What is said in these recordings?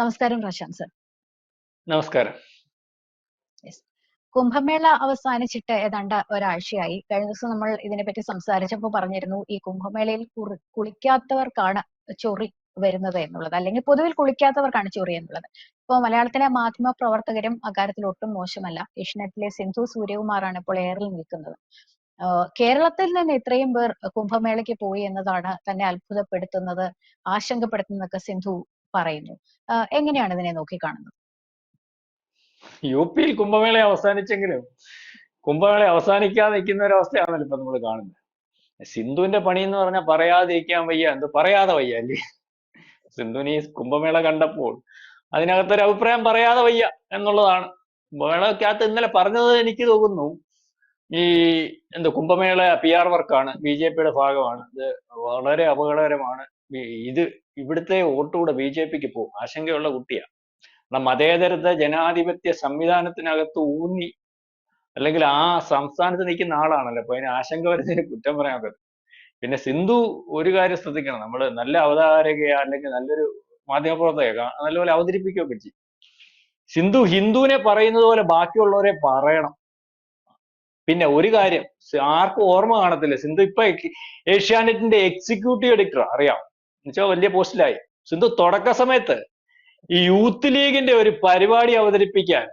നമസ്കാരം പ്രശാന്ത് സർ. നമസ്കാരം. കുംഭമേള അവസാനിച്ചിട്ട് ഏതാണ്ട് ഒരാഴ്ചയായി. കഴിഞ്ഞ ദിവസം നമ്മൾ ഇതിനെപ്പറ്റി സംസാരിച്ചപ്പോൾ പറഞ്ഞിരുന്നു ഈ കുംഭമേളയിൽ കുറി കുളിക്കാത്തവർക്കാണ് ചൊറി വരുന്നത് എന്നുള്ളത്. അല്ലെങ്കിൽ പൊതുവിൽ കുളിക്കാത്തവർക്കാണ് ചൊറി എന്നുള്ളത്. ഇപ്പോൾ മലയാളത്തിലെ മാധ്യമ പ്രവർത്തകരും അക്കാര്യത്തിൽ ഒട്ടും മോശമല്ല. ഏഷ്യനെറ്റിലെ സിന്ധു സൂര്യകുമാറാണ് ഇപ്പോൾ എയറിൽ നിൽക്കുന്നത്. കേരളത്തിൽ നിന്ന് ഇത്രയും പേർ കുംഭമേളയ്ക്ക് പോയി എന്നതാണ് തന്നെ അത്ഭുതപ്പെടുത്തുന്നത് ആശങ്കപ്പെടുത്തുന്നതൊക്കെ സിന്ധു പറയുന്നു. എങ്ങനെയാണ് ഇതിനെ നോക്കിക്കാണുന്നത് യു പിയിൽ കുംഭമേള അവസാനിച്ചെങ്കിലും കുംഭമേള അവസാനിക്കാതെ നിൽക്കുന്ന ഒരു ഇപ്പൊ നമ്മൾ കാണുന്നത്. സിന്ധുവിന്റെ പണി എന്ന് പറഞ്ഞാൽ പറയാതിരിക്കാൻ വയ്യ. എന്ത് പറയാതെ വയ്യ അല്ലേ? സിന്ധുവിന് ഈ കുംഭമേള കണ്ടപ്പോൾ അതിനകത്തൊരു അഭിപ്രായം പറയാതെ വയ്യ എന്നുള്ളതാണ്. കുംഭമേളക്കകത്ത് ഇന്നലെ പറഞ്ഞത് എനിക്ക് തോന്നുന്നു ഈ എന്ത് കുംഭമേള പി ആർ വർക്കാണ് ബി ജെ പിയുടെ ഭാഗമാണ്. ഇത് വളരെ അപകടകരമാണ്. ഇത് ഇവിടുത്തെ വോട്ടുകൂടെ ബി ജെ പിക്ക് പോകും ആശങ്കയുള്ള കുട്ടിയാ. മതേതരത ജനാധിപത്യ സംവിധാനത്തിനകത്ത് ഊന്നി അല്ലെങ്കിൽ ആ സംസ്ഥാനത്ത് നിൽക്കുന്ന ആളാണല്ലോ. അപ്പൊ അതിന് ആശങ്ക വരുന്നതിന് കുറ്റം പറയാൻ പറ്റും പിന്നെ സിന്ധു ഒരു കാര്യം ശ്രദ്ധിക്കണം. നമ്മൾ നല്ല അവതാരകയ അല്ലെങ്കിൽ നല്ലൊരു മാധ്യമപ്രവർത്തക നല്ലപോലെ അവതരിപ്പിക്കുകയൊക്കെ ചെയ്യും. സിന്ധു ഹിന്ദുവിനെ പറയുന്നത് പോലെ ബാക്കിയുള്ളവരെ പറയണം. പിന്നെ ഒരു കാര്യം ആർക്കും ഓർമ്മ കാണത്തില്ല. സിന്ധു ഇപ്പൊ ഏഷ്യാനെറ്റിന്റെ എക്സിക്യൂട്ടീവ് എഡിറ്റർ അറിയാം എന്നുവെച്ചാൽ വലിയ പോസ്റ്റിലായി. സിന്ധു തുടക്ക സമയത്ത് ഈ യൂത്ത് ലീഗിന്റെ ഒരു പരിപാടി അവതരിപ്പിക്കാൻ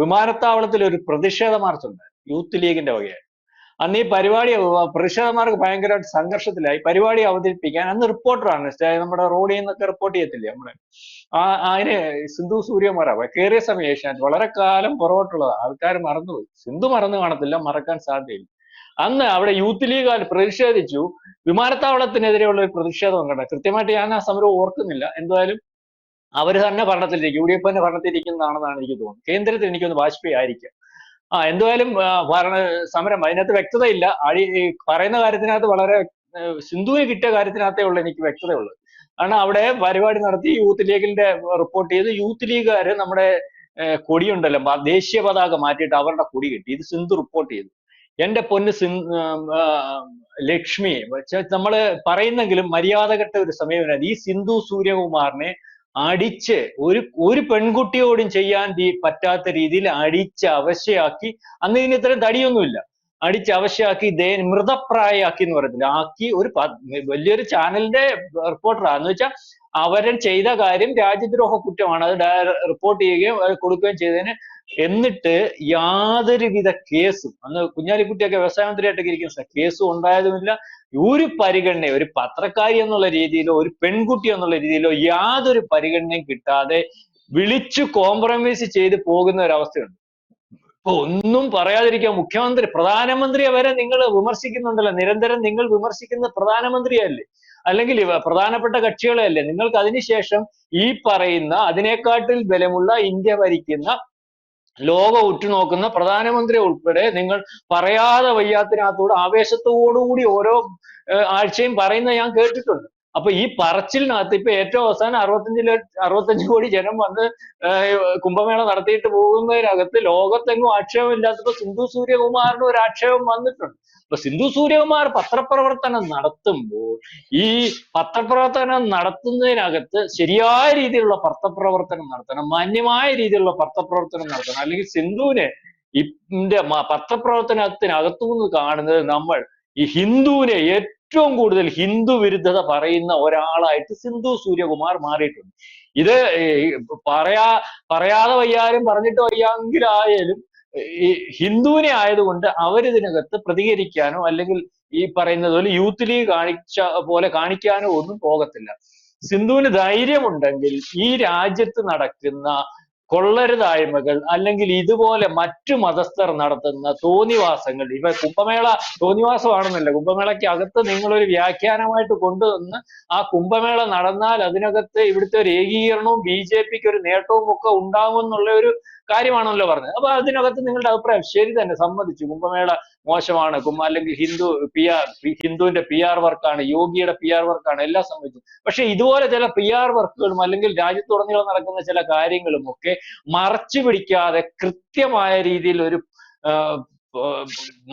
വിമാനത്താവളത്തിൽ ഒരു പ്രതിഷേധ മാർച്ച് ഉണ്ട് യൂത്ത് ലീഗിന്റെ വകയായി അന്ന് ഈ പരിപാടി പ്രതിഷേധമാർക്ക് ഭയങ്കരമായിട്ട് സംഘർഷത്തിലായി. പരിപാടി അവതരിപ്പിക്കാൻ അന്ന് റിപ്പോർട്ടറാണ് നമ്മുടെ റോഡിൽ നിന്നൊക്കെ റിപ്പോർട്ട് ചെയ്യത്തില്ലേ നമ്മുടെ ആ അതിന് സിന്ധു സൂര്യമാരാ കയറിയ സമയം വളരെ കാലം പുറകോട്ടുള്ളത് ആൾക്കാർ മറന്നുപോയി. സിന്ധു മറന്നു കാണത്തില്ല മറക്കാൻ സാധ്യതയില്ല. അന്ന് അവിടെ യൂത്ത് ലീഗ് പ്രതിഷേധിച്ചു. വിമാനത്താവളത്തിനെതിരെയുള്ള ഒരു പ്രതിഷേധം കണ്ട കൃത്യമായിട്ട് ഞാൻ ആ സമരം ഓർക്കുന്നില്ല. എന്തായാലും അവർ തന്നെ ഭരണത്തിലിരിക്കും. യു ഡി എഫ് തന്നെ ഭരണത്തിലിരിക്കുന്നതാണെന്നാണ് എനിക്ക് തോന്നുന്നത്. കേന്ദ്രത്തിൽ എനിക്കൊന്ന് വാജ്പേയി ആയിരിക്കാം ആ എന്തായാലും ഭരണ സമരം അതിനകത്ത് വ്യക്തതയില്ല. അടി പറയുന്ന കാര്യത്തിനകത്ത് വളരെ സിന്ധുവിന് കിട്ടിയ കാര്യത്തിനകത്തേ ഉള്ളൂ എനിക്ക് വ്യക്തതയുള്ളത്. കാരണം അവിടെ പരിപാടി നടത്തി യൂത്ത് ലീഗിന്റെ റിപ്പോർട്ട് ചെയ്ത് യൂത്ത് ലീഗുകാര് നമ്മുടെ കൊടിയുണ്ടല്ലോ. ദേശീയ പതാക മാറ്റിയിട്ട് അവരുടെ കൊടി കിട്ടി. ഇത് സിന്ധു റിപ്പോർട്ട് ചെയ്തു. എന്റെ പൊന്ന് സിൻ ലക്ഷ്മി നമ്മൾ പറയുന്നെങ്കിലും മര്യാദകെട്ട ഒരു സമയം ഈ സിന്ധു സൂര്യകുമാറിനെ അടിച്ച് ഒരു ഒരു പെൺകുട്ടിയോടും ചെയ്യാൻ പറ്റാത്ത രീതിയിൽ അടിച്ച് അവശയാക്കി അന്ന് ഇതിന് ഇത്രയും തടിയൊന്നുമില്ല. അടിച്ച് അവശയാക്കി ദേ മൃതപ്രായയാക്കി എന്ന് പറയത്തില്ല. ആക്കി ഒരു വലിയൊരു ചാനലിന്റെ റിപ്പോർട്ടറാ. എന്ന് വെച്ചാൽ അവരൻ ചെയ്ത കാര്യം രാജ്യദ്രോഹ കുറ്റമാണ്. അത് റിപ്പോർട്ട് ചെയ്യുകയും കൊടുക്കുകയും ചെയ്തതിന് എന്നിട്ട് യാതൊരുവിധ കേസും അന്ന് കുഞ്ഞാലിക്കുട്ടിയൊക്കെ വ്യവസായ മന്ത്രിയായിട്ടൊക്കെ ഇരിക്കുന്ന കേസും ഉണ്ടായതുമില്ല. ഒരു പരിഗണന ഒരു പത്രക്കാരി എന്നുള്ള രീതിയിലോ ഒരു പെൺകുട്ടി എന്നുള്ള രീതിയിലോ യാതൊരു പരിഗണനയും കിട്ടാതെ വിളിച്ചു കോംപ്രമൈസ് ചെയ്ത് പോകുന്ന ഒരു അവസ്ഥയുണ്ട് ഇപ്പൊ ഒന്നും പറയാതിരിക്കാൻ മുഖ്യമന്ത്രി പ്രധാനമന്ത്രിയെ വരെ നിങ്ങൾ വിമർശിക്കുന്നുണ്ടല്ലോ. നിരന്തരം നിങ്ങൾ വിമർശിക്കുന്ന പ്രധാനമന്ത്രിയല്ലേ? അല്ലെങ്കിൽ പ്രധാനപ്പെട്ട കക്ഷികളെ അല്ലേ നിങ്ങൾക്ക് അതിനുശേഷം ഈ പറയുന്ന അതിനെക്കാട്ടിൽ ബലമുള്ള ഇന്ത്യ ഭരിക്കുന്ന ലോകം ഉറ്റുനോക്കുന്ന പ്രധാനമന്ത്രി ഉൾപ്പെടെ നിങ്ങൾ പറയാതെ വയ്യാത്തിനകത്തോട് ആവേശത്തോടുകൂടി ഓരോ ആഴ്ചയും പറയുന്നത് ഞാൻ കേട്ടിട്ടുണ്ട്. അപ്പൊ ഈ പറച്ചിലിനകത്ത് ഇപ്പൊ ഏറ്റവും അവസാനം അറുപത്തഞ്ച് അറുപത്തഞ്ച് കോടി ജനം വന്ന് കുംഭമേള നടത്തിയിട്ട് പോകുന്നതിനകത്ത് ലോകത്തെങ്ങും ആക്ഷേപമില്ലാത്തപ്പോ സിന്ധു സൂര്യകുമാറിന് ഒരു ആക്ഷേപം വന്നിട്ടുണ്ട്. അപ്പൊ സിന്ധു സൂര്യകുമാർ പത്രപ്രവർത്തനം നടത്തുമ്പോൾ ഈ പത്രപ്രവർത്തനം നടത്തുന്നതിനകത്ത് ശരിയായ രീതിയിലുള്ള പത്രപ്രവർത്തനം നടത്തണം മാന്യമായ രീതിയിലുള്ള പത്രപ്രവർത്തനം നടത്തണം. അല്ലെങ്കിൽ സിന്ധുവിനെ ഇന്റെ പത്രപ്രവർത്തനത്തിനകത്തുനിന്ന് പത്രപ്രവർത്തനത്തിനകത്തു നിന്ന് കാണുന്നത് നമ്മൾ ഈ ഹിന്ദുവിനെ ഏറ്റവും കൂടുതൽ ഹിന്ദു വിരുദ്ധത പറയുന്ന ഒരാളായിട്ട് സിന്ധു സൂര്യകുമാർ മാറിയിട്ടുണ്ട്. ഇത് പറയാ പറയാതെ വയ്യാലും പറഞ്ഞിട്ട് വയ്യാങ്കിലായാലും ഈ ഹിന്ദുവിനെ ആയതുകൊണ്ട് അവരിതിനകത്ത് പ്രതികരിക്കാനോ അല്ലെങ്കിൽ ഈ പറയുന്നത് പോലെ യൂത്ത് ലീഗ് കാണിച്ച പോലെ കാണിക്കാനോ ഒന്നും പോകത്തില്ല. സിന്ധുവിന് ധൈര്യമുണ്ടെങ്കിൽ ഈ രാജ്യത്ത് നടക്കുന്ന കൊള്ളരുതായ്മകൾ അല്ലെങ്കിൽ ഇതുപോലെ മറ്റു മതസ്ഥർ നടത്തുന്ന തോന്നിവാസങ്ങൾ. ഇവ കുംഭമേള തോന്നിവാസമാണെന്നല്ല. കുംഭമേളയ്ക്ക് അകത്ത് നിങ്ങളൊരു വ്യാഖ്യാനമായിട്ട് കൊണ്ടുവന്ന് ആ കുംഭമേള നടന്നാൽ അതിനകത്ത് ഇവിടുത്തെ ഒരു ഏകീകരണവും ബി ജെ പിക്ക് ഒരു നേട്ടവും ഒക്കെ ഉണ്ടാകും എന്നുള്ള ഒരു കാര്യമാണല്ലോ പറഞ്ഞത്. അപ്പൊ അതിനകത്ത് നിങ്ങളുടെ അഭിപ്രായം ശരി തന്നെ സമ്മതിച്ചു. കുംഭമേള മോശമാണ്. കുംഭ അല്ലെങ്കിൽ ഹിന്ദു പി ആർ ഹിന്ദുവിന്റെ പി ആർ വർക്കാണ് യോഗിയുടെ പി ആർ വർക്കാണ് എല്ലാം സമ്മതിച്ചു. പക്ഷെ ഇതുപോലെ ചില പി ആർ വർക്കുകളും അല്ലെങ്കിൽ രാജ്യത്തുടനീളം നടക്കുന്ന ചില കാര്യങ്ങളും ഒക്കെ മറച്ചു പിടിക്കാതെ കൃത്യമായ രീതിയിൽ ഒരു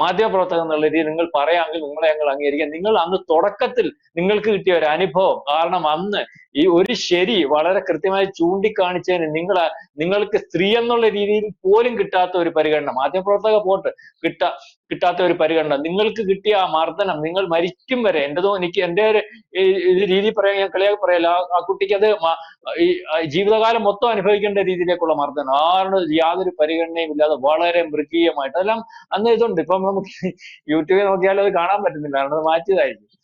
മാധ്യമപ്രവർത്തകൻ എന്നുള്ള രീതിയിൽ നിങ്ങൾ പറയാമെങ്കിൽ നിങ്ങളെ ഞങ്ങൾ അംഗീകരിക്കാം. നിങ്ങൾ അന്ന് തുടക്കത്തിൽ നിങ്ങൾക്ക് കിട്ടിയ ഒരു അനുഭവം. കാരണം അന്ന് ഈ ഒരു ശരി വളരെ കൃത്യമായി ചൂണ്ടിക്കാണിച്ചതിന് നിങ്ങൾ നിങ്ങൾക്ക് സ്ത്രീ എന്നുള്ള രീതിയിൽ പോലും കിട്ടാത്ത ഒരു പരിഗണന മാധ്യമപ്രവർത്തക പോട്ട് കിട്ട കിട്ടാത്ത ഒരു പരിഗണന. നിങ്ങൾക്ക് കിട്ടിയ ആ മർദ്ദനം നിങ്ങൾ മരിക്കും വരെ. എന്റേതോ എനിക്ക് എന്റെ ഒരു രീതി പറയാൻ ഞാൻ കളിയാക്കി പറയല്ല. ആ- കുട്ടിക്ക് അത് ഈ ജീവിതകാലം മൊത്തം അനുഭവിക്കേണ്ട രീതിയിലേക്കുള്ള മർദ്ദനം. ആരുടെ യാതൊരു പരിഗണനയും ഇല്ലാതെ വളരെ മൃഗീയമായിട്ട്. അതെല്ലാം അന്ന് ഇതുണ്ട്. ഇപ്പം നമുക്ക് യൂട്യൂബിൽ നോക്കിയാൽ അത് കാണാൻ പറ്റുന്നില്ല. കാരണം അത് മാറ്റിയതായിരിക്കും.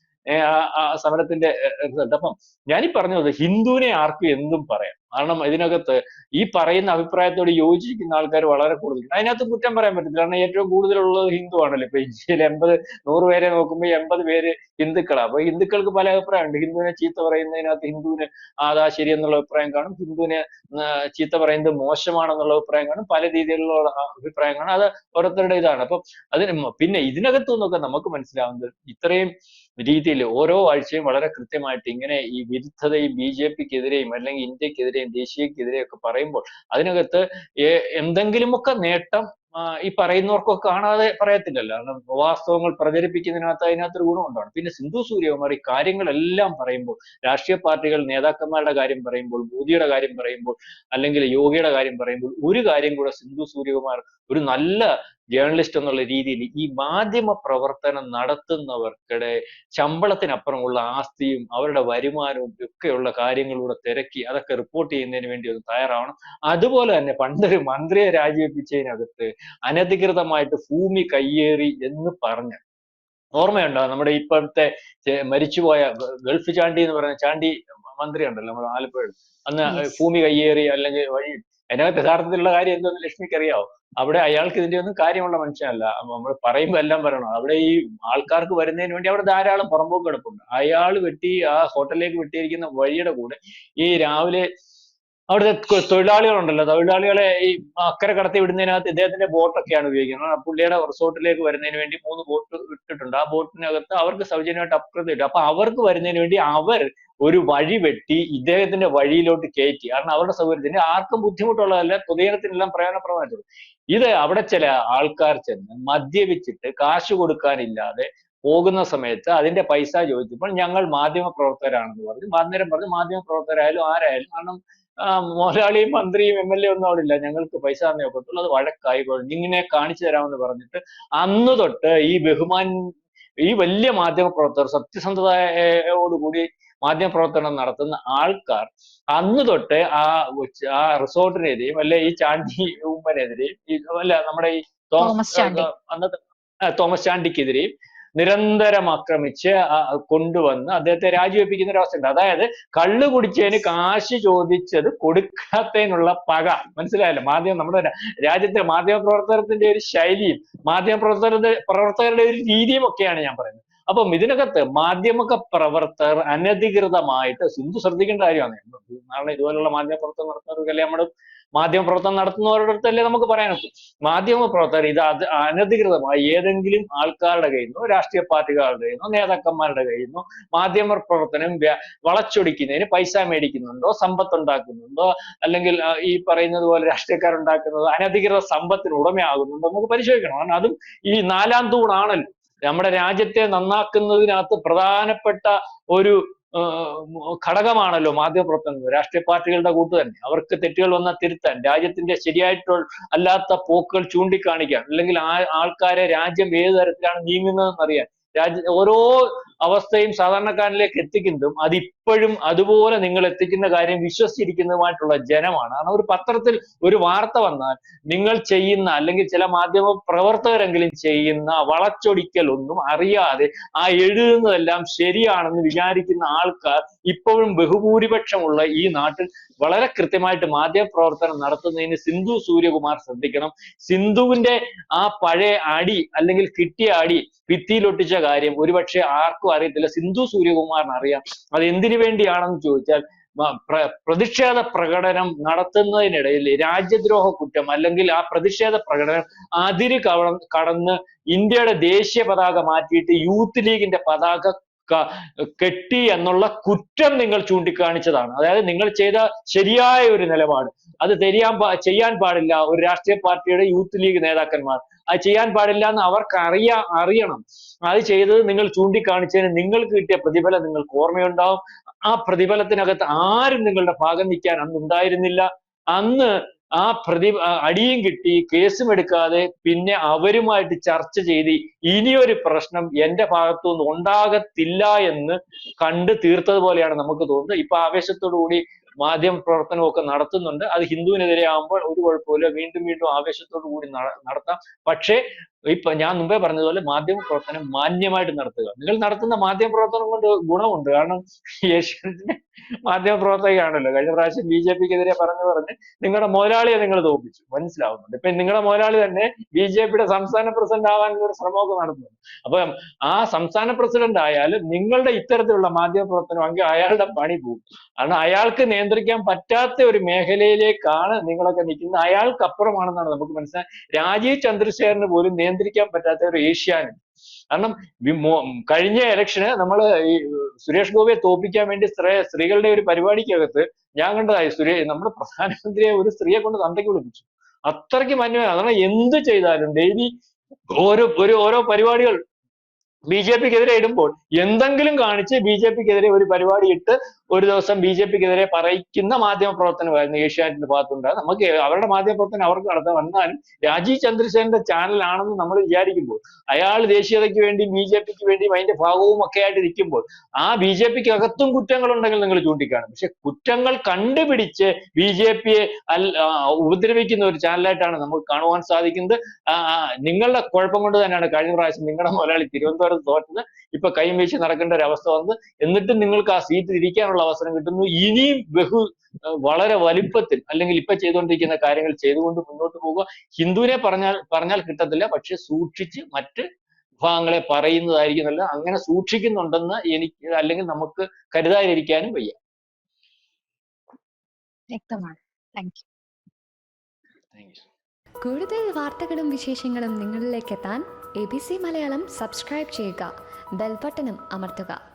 സമരത്തിന്റെ റിസൾട്ട് അപ്പം ഞാനീ പറഞ്ഞത് ഹിന്ദുവിനെ ആർക്കും എന്തും പറയാം. കാരണം ഇതിനകത്ത് ഈ പറയുന്ന അഭിപ്രായത്തോട് യോജിക്കുന്ന ആൾക്കാർ വളരെ കൂടുതലുണ്ട് അതിനകത്ത് കുറ്റം പറയാൻ പറ്റത്തില്ല. കാരണം ഏറ്റവും കൂടുതലുള്ളത് ഹിന്ദു ആണല്ലോ. ഇപ്പൊ ഇന്ത്യയിൽ എൺപത് നൂറ് പേരെ നോക്കുമ്പോൾ എൺപത് പേര് ഹിന്ദുക്കളാണ് അപ്പൊ ഹിന്ദുക്കൾക്ക് പല അഭിപ്രായമുണ്ട്. ഹിന്ദുവിനെ ചീത്ത പറയുന്നതിനകത്ത് ഹിന്ദുവിന് ആദാ ശരി എന്നുള്ള അഭിപ്രായം കാണും. ഹിന്ദുവിനെ ചീത്ത പറയുന്നത് മോശമാണെന്നുള്ള അഭിപ്രായം കാണും. പല രീതിയിലുള്ള അഭിപ്രായം കാണും. അത് ഓരോരുത്തരുടെ ഇതാണ്. അപ്പൊ അതിന് പിന്നെ ഇതിനകത്തു നിന്നൊക്കെ നമുക്ക് മനസ്സിലാവുന്നത് ഇത്രയും രീതിയിൽ ഓരോ ആഴ്ചയും വളരെ കൃത്യമായിട്ട് ഇങ്ങനെ ഈ വിരുദ്ധതയും ബി ജെ പിക്കെതിരെയും അല്ലെങ്കിൽ ഇന്ത്യക്കെതിരെയും ദേശീയക്കെതിരെയും ഒക്കെ പറയുമ്പോൾ അതിനകത്ത് എന്തെങ്കിലുമൊക്കെ നേട്ടം ഈ പറയുന്നവർക്കൊക്കെ കാണാതെ പറയത്തില്ലല്ലോ. കാരണം വാസ്തവങ്ങൾ പ്രചരിപ്പിക്കുന്നതിനകത്ത് അതിനകത്തൊരു ഗുണമുണ്ടാണ് പിന്നെ സിന്ധു സൂര്യകുമാർ ഈ കാര്യങ്ങളെല്ലാം പറയുമ്പോൾ രാഷ്ട്രീയ പാർട്ടികൾ നേതാക്കന്മാരുടെ കാര്യം പറയുമ്പോൾ മോദിയുടെ കാര്യം പറയുമ്പോൾ അല്ലെങ്കിൽ യോഗിയുടെ കാര്യം പറയുമ്പോൾ ഒരു കാര്യം കൂടെ സിന്ധു സൂര്യകുമാർ ഒരു നല്ല ജേർണലിസ്റ്റ് എന്നുള്ള രീതിയിൽ ഈ മാധ്യമ പ്രവർത്തനം നടത്തുന്നവർക്കിടെ ശമ്പളത്തിനപ്പുറമുള്ള ആസ്തിയും അവരുടെ വരുമാനവും ഒക്കെയുള്ള കാര്യങ്ങളിലൂടെ തിരക്കി അതൊക്കെ റിപ്പോർട്ട് ചെയ്യുന്നതിന് വേണ്ടി ഒന്ന് തയ്യാറാവണം. അതുപോലെ തന്നെ പണ്ടൊരു മന്ത്രിയെ രാജിവെപ്പിച്ചതിനകത്ത് അനധികൃതമായിട്ട് ഭൂമി കയ്യേറി എന്ന് പറഞ്ഞ് ഓർമ്മയുണ്ടോ? നമ്മുടെ ഇപ്പോഴത്തെ മരിച്ചുപോയ ഗൾഫ് ചാണ്ടി എന്ന് പറയുന്ന ചാണ്ടി മന്ത്രി ഉണ്ടല്ലോ നമ്മുടെ ആലപ്പുഴയിൽ. അന്ന് ഭൂമി കയ്യേറി അല്ലെങ്കിൽ വഴി അതിനകത്ത് യഥാർത്ഥത്തിലുള്ള കാര്യം എന്തോന്ന് ലക്ഷ്മിക്ക് അറിയാവോ? അവിടെ അയാൾക്ക് ഇതിന്റെ ഒന്നും കാര്യമുള്ള മനുഷ്യനല്ല. നമ്മൾ പറയുമ്പോൾ എല്ലാം പറയണം. അവിടെ ഈ ആൾക്കാർക്ക് വരുന്നതിന് വേണ്ടി അവിടെ ധാരാളം പുറമ്പോക്ക് കിടപ്പുണ്ട് അയാൾ വെട്ടി ആ ഹോട്ടലിലേക്ക് വെട്ടിയിരിക്കുന്ന വഴിയുടെ കൂടെ ഈ രാവിലെ അവിടുത്തെ തൊഴിലാളികളുണ്ടല്ലോ. തൊഴിലാളികളെ ഈ അക്കരെ കടത്തി വിടുന്നതിനകത്ത് ഇദ്ദേഹത്തിന്റെ ബോട്ടൊക്കെയാണ് ഉപയോഗിക്കുന്നത്. പുള്ളിയുടെ റിസോർട്ടിലേക്ക് വരുന്നതിന് വേണ്ടി മൂന്ന് ബോട്ട് ഇട്ടിട്ടുണ്ട്. ആ ബോട്ടിനകത്ത് അവർക്ക് സൗജന്യമായിട്ട് അപ്ഗ്രേഡ് കിട്ടും അപ്പൊ അവർക്ക് വരുന്നതിന് വേണ്ടി അവർ ഒരു വഴി വെട്ടി ഇദ്ദേഹത്തിന്റെ വഴിയിലോട്ട് കയറ്റി. കാരണം അവരുടെ സൗകര്യത്തിന് ആർക്കും ബുദ്ധിമുട്ടുള്ളതല്ല പൊതുജനത്തിനെല്ലാം പ്രയോജനപ്രദമായിട്ടുള്ളൂ. ഇത് അവിടെ ചില ആൾക്കാർ ചെന്ന് മദ്യപിച്ചിട്ട് കാശ് കൊടുക്കാനില്ലാതെ പോകുന്ന സമയത്ത് അതിന്റെ പൈസ ചോദിച്ചപ്പോൾ ഞങ്ങൾ മാധ്യമ പ്രവർത്തകരാണെന്ന് പറഞ്ഞു. അന്നേരം പറഞ്ഞു മാധ്യമ പ്രവർത്തകരായാലും ആരായാലും കാരണം മുതലാളിയും മന്ത്രിയും എം എൽ എ ഒന്നും അവിടെ ഇല്ല ഞങ്ങൾക്ക് പൈസ തന്നെ ഒക്കത്തുള്ളൂ അത് വഴക്കായി. ഇങ്ങനെ കാണിച്ചു തരാമെന്ന് പറഞ്ഞിട്ട് അന്ന് തൊട്ട് ഈ ബഹുമാൻ ഈ വലിയ മാധ്യമ പ്രവർത്തകർ സത്യസന്ധതയോടുകൂടി മാധ്യമ പ്രവർത്തനം നടത്തുന്ന ആൾക്കാർ അന്ന് തൊട്ട് ആ ആ റിസോർട്ടിനെതിരെയും അല്ലെ ഈ ചാണ്ടി ഉമ്മനെതിരെയും അല്ല നമ്മുടെ ഈ തോമസ്. അന്നത്തെ തോമസ് ചാണ്ടിക്കെതിരെയും നിരന്തരം ആക്രമിച്ച് കൊണ്ടുവന്ന് അദ്ദേഹത്തെ രാജിവെപ്പിക്കുന്ന ഒരു അവസ്ഥയുണ്ട്. അതായത് കള്ളു കുടിച്ചതിന് കാശ് ചോദിച്ചത് കൊടുക്കാത്തതിനുള്ള പക. മനസ്സിലായല്ലോ? മാധ്യമം നമ്മുടെ രാജ്യത്തെ മാധ്യമ പ്രവർത്തനത്തിന്റെ ഒരു ശൈലിയും മാധ്യമ പ്രവർത്തകരുടെ പ്രവർത്തകരുടെ ഒരു രീതിയും ഒക്കെയാണ് ഞാൻ പറയുന്നത്. അപ്പം ഇതിനകത്ത് മാധ്യമ പ്രവർത്തകർ അനധികൃതമായിട്ട് സിന്ധു ശ്രദ്ധിക്കേണ്ട കാര്യമാണ്. നാളെ ഇതുപോലുള്ള മാധ്യമ പ്രവർത്തനം നടത്തുന്നവർക്കല്ലേ നമ്മുടെ മാധ്യമ പ്രവർത്തനം നടത്തുന്നവരുടെ അടുത്തല്ലേ നമുക്ക് പറയാനൊക്കെ മാധ്യമപ്രവർത്തകർ ഇത് അത് അനധികൃതമായി ഏതെങ്കിലും ആൾക്കാരുടെ കയ്യിൽ നിന്നോ രാഷ്ട്രീയ പാർട്ടികളുടെ കയ്യിൽ നിന്നോ നേതാക്കന്മാരുടെ കയ്യിൽ നിന്നോ മാധ്യമ പ്രവർത്തനം വളച്ചൊടിക്കുന്നതിന് പൈസ മേടിക്കുന്നുണ്ടോ സമ്പത്ത് ഉണ്ടാക്കുന്നുണ്ടോ അല്ലെങ്കിൽ ഈ പറയുന്നത് പോലെ രാഷ്ട്രീയക്കാരുണ്ടാക്കുന്നത് അനധികൃത സമ്പത്തിന് ഉടമയാകുന്നുണ്ടോ നമുക്ക് പരിശോധിക്കണം. കാരണം അതും ഈ നാലാം തൂണാണല്ലോ. നമ്മുടെ രാജ്യത്തെ നന്നാക്കുന്നതിനകത്ത് പ്രധാനപ്പെട്ട ഒരു ഘടകമാണല്ലോ മാധ്യമപ്രവർത്തനം രാഷ്ട്രീയ പാർട്ടികളുടെ കൂട്ട് തന്നെ. അവർക്ക് തെറ്റുകൾ വന്നാൽ തിരുത്താൻ രാജ്യത്തിന്റെ ശരിയായിട്ടുള്ള അല്ലാത്ത പോക്കുകൾ ചൂണ്ടിക്കാണിക്കാൻ അല്ലെങ്കിൽ ആ ആൾക്കാരെ രാജ്യം ഏത് തരത്തിലാണ് നീങ്ങുന്നതെന്ന് അറിയാൻ. രാജ്യ ഓരോ അവസ്ഥയും സാധാരണക്കാരനിലേക്ക് എത്തിക്കുന്നതും അതിപ്പോഴും അതുപോലെ നിങ്ങൾ എത്തിക്കുന്ന കാര്യം വിശ്വസിച്ചിരിക്കുന്നതുമായിട്ടുള്ള ജനമാണ്. കാരണം ഒരു പത്രത്തിൽ ഒരു വാർത്ത വന്നാൽ നിങ്ങൾ ചെയ്യുന്ന അല്ലെങ്കിൽ ചില മാധ്യമ പ്രവർത്തകരെങ്കിലും ചെയ്യുന്ന വളച്ചൊടിക്കൽ ഒന്നും അറിയാതെ ആ എഴുതുന്നതെല്ലാം ശരിയാണെന്ന് വിചാരിക്കുന്ന ആൾക്കാർ ഇപ്പോഴും ബഹുഭൂരിപക്ഷമുള്ള ഈ നാട്ടിൽ വളരെ കൃത്യമായിട്ട് മാധ്യമ പ്രവർത്തനം നടത്തുന്നതിന് സിന്ധു സൂര്യകുമാർ ശ്രദ്ധിക്കണം. സിന്ധുവിന്റെ ആ പഴയ അടി അല്ലെങ്കിൽ കിട്ടിയ അടി ഭിത്തിയിലൊട്ടിച്ച കാര്യം ഒരുപക്ഷെ ആർക്കും അറിയത്തില്ല. സിന്ധു സൂര്യകുമാറിന് അറിയാം അത് എന്തിനു വേണ്ടിയാണെന്ന് ചോദിച്ചാൽ പ്ര- പ്രതിഷേധ പ്രകടനം നടത്തുന്നതിനിടയിൽ രാജ്യദ്രോഹ കുറ്റം അല്ലെങ്കിൽ ആ പ്രതിഷേധ പ്രകടനം അതിര് കടന്ന് ഇന്ത്യയുടെ ദേശീയ പതാക മാറ്റിയിട്ട് യൂത്ത് ലീഗിന്റെ പതാക കെട്ടി എന്നുള്ള കുറ്റം നിങ്ങൾ ചൂണ്ടിക്കാണിച്ചതാണ്. അതായത് നിങ്ങൾ ചെയ്ത ശരിയായ ഒരു നിലപാട്. അത് തെരിയാൻ ചെയ്യാൻ പാടില്ല. ഒരു രാഷ്ട്രീയ പാർട്ടിയുടെ യൂത്ത് ലീഗ് നേതാക്കന്മാർ. അത് ചെയ്യാൻ പാടില്ല എന്ന് അവർക്ക് അറിയാ അറിയണം. അത് ചെയ്തത് നിങ്ങൾ ചൂണ്ടിക്കാണിച്ചതിന് നിങ്ങൾക്ക് കിട്ടിയ പ്രതിഫലം നിങ്ങൾക്ക് ഓർമ്മയുണ്ടാവും. ആ പ്രതിഫലത്തിനകത്ത് ആരും നിങ്ങളുടെ ഭാഗം നിൽക്കാൻ അന്ന് ഉണ്ടായിരുന്നില്ല. അന്ന് ആ പ്രതി അടിയും കിട്ടി കേസും എടുക്കാതെ പിന്നെ അവരുമായിട്ട് ചർച്ച ചെയ്ത് ഇനിയൊരു പ്രശ്നം എന്റെ ഭാഗത്തുനിന്ന് ഉണ്ടാകത്തില്ല എന്ന് കണ്ട് തീർത്തത് പോലെയാണ് നമുക്ക് തോന്നുന്നത്. ഇപ്പൊ ആവേശത്തോടു കൂടി മാധ്യമ പ്രവർത്തനമൊക്കെ നടത്തുന്നുണ്ട്. അത് ഹിന്ദുവിനെതിരെ ആകുമ്പോൾ ഒരു കുഴപ്പമില്ല വീണ്ടും വീണ്ടും ആവേശത്തോടു കൂടി നട- നടത്താം. പക്ഷേ ഇപ്പൊ ഞാൻ മുമ്പേ പറഞ്ഞതുപോലെ മാധ്യമ പ്രവർത്തനം മാന്യമായിട്ട് നടത്തുക. നിങ്ങൾ നടത്തുന്ന മാധ്യമ പ്രവർത്തനം കൊണ്ട് ഗുണമുണ്ട്. കാരണം ഏഷ്യാനെറ്റിന്റെ മാധ്യമ പ്രവർത്തകയാണല്ലോ കഴിഞ്ഞ പ്രാവശ്യം ബി ജെ പിക്കെതിരെ പറഞ്ഞു പറഞ്ഞ് നിങ്ങളുടെ മുതലാളിയെ നിങ്ങൾ തോൽപ്പിച്ചു. മനസ്സിലാവുന്നുണ്ട്. ഇപ്പൊ നിങ്ങളുടെ മുതലാളി തന്നെ ബി ജെ പിയുടെ സംസ്ഥാന പ്രസിഡന്റ് ആവാനുള്ള ഒരു ശ്രമമൊക്കെ നടത്തുന്നുണ്ട് അപ്പൊ ആ സംസ്ഥാന പ്രസിഡന്റ് ആയാലും നിങ്ങളുടെ ഇത്തരത്തിലുള്ള മാധ്യമ പ്രവർത്തനമെങ്കിൽ അയാളുടെ പണി പോകും. കാരണം അയാൾക്ക് നിയന്ത്രിക്കാൻ പറ്റാത്ത ഒരു മേഖലയിലേക്കാണ് നിങ്ങളൊക്കെ നിൽക്കുന്നത്. അയാൾക്ക് അപ്പുറമാണെന്നാണ് നമുക്ക് മനസ്സിലായത് രാജീവ് ചന്ദ്രശേഖരന് പോലും നിയന്ത്രിക്കാൻ പറ്റാത്ത ഒരു ഏഷ്യാനെറ്റ്. കാരണം കഴിഞ്ഞ ഇലക്ഷന് നമ്മൾ ഈ സുരേഷ് ഗോപിയെ തോപ്പിക്കാൻ വേണ്ടി സ്ത്രീ സ്ത്രീകളുടെ ഒരു പരിപാടിക്കകത്ത് ഞാൻ കണ്ടതായി സുരേ നമ്മുടെ പ്രധാനമന്ത്രിയെ ഒരു സ്ത്രീയെ കൊണ്ട് തന്തയ്ക്ക് വിളിപ്പിച്ചു. അത്രയ്ക്ക് മന്യ അതാണ് എന്ത് ചെയ്താലും ഡെയിലി ഓരോ ഒരു ഓരോ പരിപാടികൾ ബി ജെ പിക്കെതിരെ ഇടുമ്പോൾ എന്തെങ്കിലും കാണിച്ച് ബി ജെ പിക്കെതിരെ ഒരു പരിപാടി ഇട്ട് ഒരു ദിവസം ബി ജെ പിക്കെതിരെ പറയിക്കുന്ന മാധ്യമ പ്രവർത്തനമായിരുന്നു ഏഷ്യാനെറ്റിന്റെ ഭാഗത്തുണ്ട്. നമുക്ക് അവരുടെ മാധ്യമ പ്രവർത്തനം അവർക്ക് നടത്താൻ വന്നാലും രാജീവ് ചന്ദ്രസേനന്റെ ചാനലാണെന്ന് നമ്മൾ വിചാരിക്കുമ്പോൾ അയാൾ ദേശീയതയ്ക്ക് വേണ്ടി ബി ജെ പിക്ക് വേണ്ടിയും അതിന്റെ ഭാഗവും ഒക്കെ ആയിട്ട് നിൽക്കുമ്പോൾ ആ ബി ജെ പിക്ക് അകത്തും കുറ്റങ്ങളുണ്ടെങ്കിൽ നിങ്ങൾ ചൂണ്ടിക്കാണും. പക്ഷെ കുറ്റങ്ങൾ കണ്ടുപിടിച്ച് ബി ജെ പിയെ ഉപദ്രവിക്കുന്ന ഒരു ചാനലായിട്ടാണ് നമുക്ക് കാണുവാൻ സാധിക്കുന്നത്. നിങ്ങളുടെ കുഴപ്പം കൊണ്ട് തന്നെയാണ് കഴിഞ്ഞ പ്രാവശ്യം നിങ്ങളുടെ മുതലാളി തിരുവനന്തപുരത്ത് തോറ്റത് ഇപ്പൊ കൈയും നടക്കേണ്ട ഒരു അവസ്ഥ വന്ന് എന്നിട്ടും നിങ്ങൾക്ക് ആ സീറ്റ് ഇരിക്കാനുള്ള അവസരം കിട്ടുന്നു. ഇനിയും ബഹു വളരെ വലിപ്പത്തിൽ അല്ലെങ്കിൽ ഇപ്പൊ ചെയ്തുകൊണ്ടിരിക്കുന്ന കാര്യങ്ങൾ ചെയ്തുകൊണ്ട് മുന്നോട്ട് പോകുക. ഹിന്ദുവിനെ പറഞ്ഞാൽ പറഞ്ഞാൽ കിട്ടത്തില്ല. പക്ഷെ സൂക്ഷിച്ച് മറ്റ് വിഭാഗങ്ങളെ പറയുന്നതായിരിക്കും നല്ലത്. അങ്ങനെ സൂക്ഷിക്കുന്നുണ്ടെന്ന് എനിക്ക് അല്ലെങ്കിൽ നമുക്ക് കരുതാതിരിക്കാനും വയ്യ. വ്യക്തമാണ്. താങ്ക് യു താങ്ക് യു കൂടുതൽ വാർത്തകളും വിശേഷങ്ങളും നിങ്ങളിലേക്ക് എത്താൻ A B C Malayalam subscribe ചെയ്യുക. ബെൽബട്ടനും അമർത്തുക.